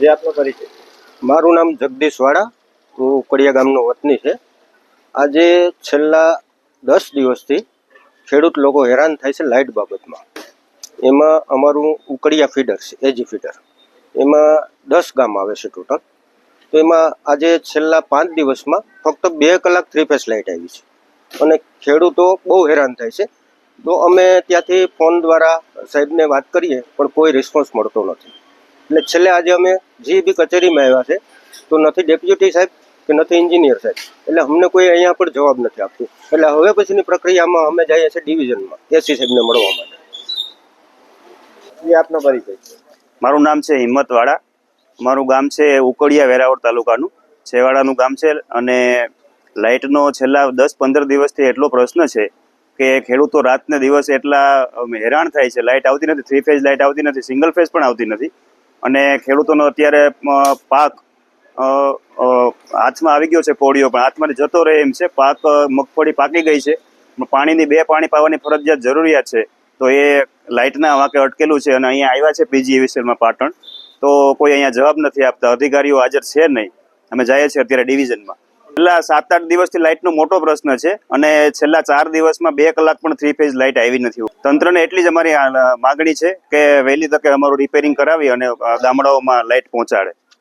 જે આપનો પરિચય મારું નામ જગદીશ વાળા. હું કડિયા ગામનો વતની છે. આજે છેલ્લા દસ દિવસથી ખેડૂત લોકો હેરાન થાય છે લાઇટ બાબતમાં. એમાં અમારું ઉકડિયા ફીડર છે, એજી ફીડર. એમાં દસ ગામ આવે છે ટોટલ. તો એમાં આજે છેલ્લા પાંચ દિવસમાં ફક્ત બે કલાક થ્રી ફેસ લાઇટ આવી છે. અને ખેડૂતો બહુ હેરાન થાય છે. તો અમે ત્યાંથી ફોન દ્વારા સાહેબને વાત કરીએ, પણ કોઈ રિસ્પોન્સ મળતો નથી. એટલે છેલ્લે આજે અમે જીબી કચેરીમાં આવ્યા છે તો નથી ડેપ્યુટી સાહેબ કે નથી એન્જિનિયર સાહેબ એટલે અમને કોઈ અહીંયા પણ જવાબ નથી આપતું. એટલે હવે પછીની પ્રક્રિયામાં અમે જઈએ છીએ ડિવિઝનમાં એસી સાહેબને મળવા માટે. એ આપનો પરિચય. મારું નામ છે હિંમતવાડા મારું ગામ છે ઉકડિયા વેરાવળ તાલુકાનું. છેવાડાનું ગામ છે અને લાઇટનો છેલ્લા દસ પંદર દિવસથી એટલો પ્રશ્ન છે કે ખેડૂતો રાતને દિવસે એટલા હેરાન થાય છે. લાઇટ આવતી નથી થ્રી ફેઝ લાઇટ આવતી નથી સિંગલ ફેઝ પણ આવતી નથી. અને ખેડૂતોનો અત્યારે પાક હાથમાં આવી ગયો છે કોળીઓ પણ હાથમાંથી જતો રહે એમ છે. પાક મગફળી પાકી ગઈ છે. પાણીની બે પાણી પાવાની ફરજિયાત જરૂરિયાત છે. તો એ લાઇટના વાંકે અટકેલું છે અને અહીંયા આવ્યા છે પીજી વિસ્તારમાં પાટણ. તો કોઈ અહીંયા જવાબ નથી આપતા. અધિકારીઓ હાજર છે નહીં. અમે જઈએ છીએ અત્યારે ડિવિઝનમાં. છેલ્લા સાત આઠ દિવસથી લાઇટનો મોટો પ્રશ્ન છે અને છેલ્લા ચાર દિવસમાં બે કલાક પણ થ્રી ફેઝ લાઇટ આવી નથી. તંત્રને એટલી જ અમારી માગણી છે કે વહેલી તકે અમારું રિપેરિંગ કરાવી અને ગામડાઓમાં લાઇટ પહોંચાડે.